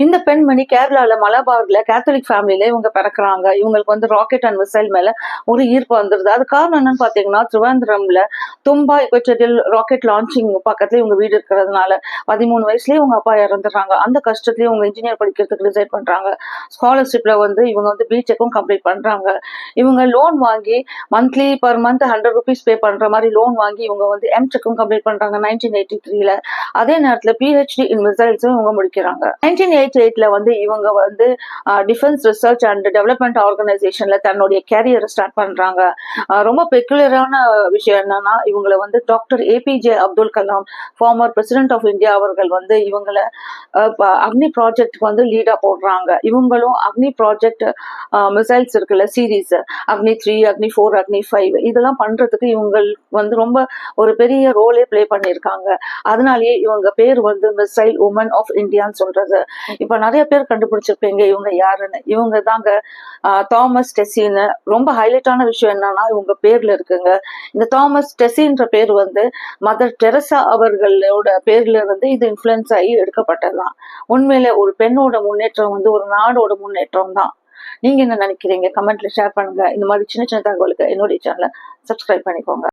இந்த பெண்மணி கேரளால மலபார்ல கேத்தலிக் ஃபேமிலியில இவங்க பிறக்குறாங்க. இவங்களுக்கு வந்து ராக்கெட் அண்ட் மிசைல் மேல ஒரு ஈர்ப்பு வந்துருது. அது காரணம் என்னன்னு பாத்தீங்கன்னா திருவனந்தபுரம்ல தும்பா பெற்றதில் ராக்கெட் லான்ச்சிங் பக்கத்துல இவங்க வீடு இருக்கிறதுனால பதிமூணு வயசுலயே இவங்க அப்பா இறந்துடுறாங்க. அந்த கஷ்டத்துலயே இவங்க இன்ஜினியர் படிக்கிறதுக்கு டிசைட் பண்றாங்க. ஸ்காலர்ஷிப்ல வந்து இவங்க வந்து பிடெக்கும் கம்ப்ளீட் பண்றாங்க. இவங்க லோன் வாங்கி monthly per month hundred rupees pay பண்ற மாதிரி லோன் வாங்கி இவங்க வந்து எம்டெக்கும் கம்ப்ளீட் பண்றாங்க நைன்டீன் எயிட்டி த்ரீல அதே நேரத்துல பிஹெச்டி இன் மிசைல்ஸும் இவங்க முடிக்கிறாங்க. நைன்டீன் எயிட்டி எயிட்ல வந்து இவங்க வந்து டிஃபென்ஸ் ரிசர்ச் அண்ட் டெவலப்மெண்ட் ஆர்கனைசேஷன்ல தன்னுடைய கேரியரை ஸ்டார்ட் பண்றாங்க. ரொம்ப பெக்குலரான விஷயம் என்னன்னா இவங்களை வந்து doctor APJ Abdul Kalam former president of India அவர்கள் வந்து இவங்களை அக்னி ப்ராஜெக்ட்க்கு வந்து லீடா போடுறாங்க. இவங்களும் அக்னி ப்ராஜெக்ட் மிசைல்ஸ் இருக்குல்ல series Agni three Agni four Agni five இதெல்லாம் பண்றதுக்கு இவங்க வந்து ரொம்ப ஒரு பெரிய ரோலே ப்ளே பண்ணியிருக்காங்க. அதனாலேயே இவங்க பேர் வந்து மிசைல் உமன் ஆஃப் இந்தியான்னு சொல்றது. இப்ப நிறைய பேர் கண்டுபிடிச்சிருப்பீங்க இவங்க யாருன்னு. இவங்க தாங்க தாமஸ் டெசின்னு ரொம்ப ஹைலைட்டான விஷயம் என்னன்னா இவங்க பேர்ல இருக்குங்க. இந்த தாமஸ் மெர்சின்ற பேர் வந்து மதர் டெரசா அவர்களோட பேர்ல இருந்து இது இன்ஃப்ளூயன்ஸ் ஆகி எடுக்கப்பட்டதுதான். உண்மையில ஒரு பெண்ணோட முன்னேற்றம் வந்து ஒரு நாடோட முன்னேற்றம் தான். நீங்க என்ன நினைக்கிறீங்க? கமெண்ட்ல ஷேர் பண்ணுங்க. இந்த மாதிரி சின்ன சின்ன தகவலுக்கு என்னுடைய சேனலை சப்ஸ்கிரைப் பண்ணிக்கோங்க.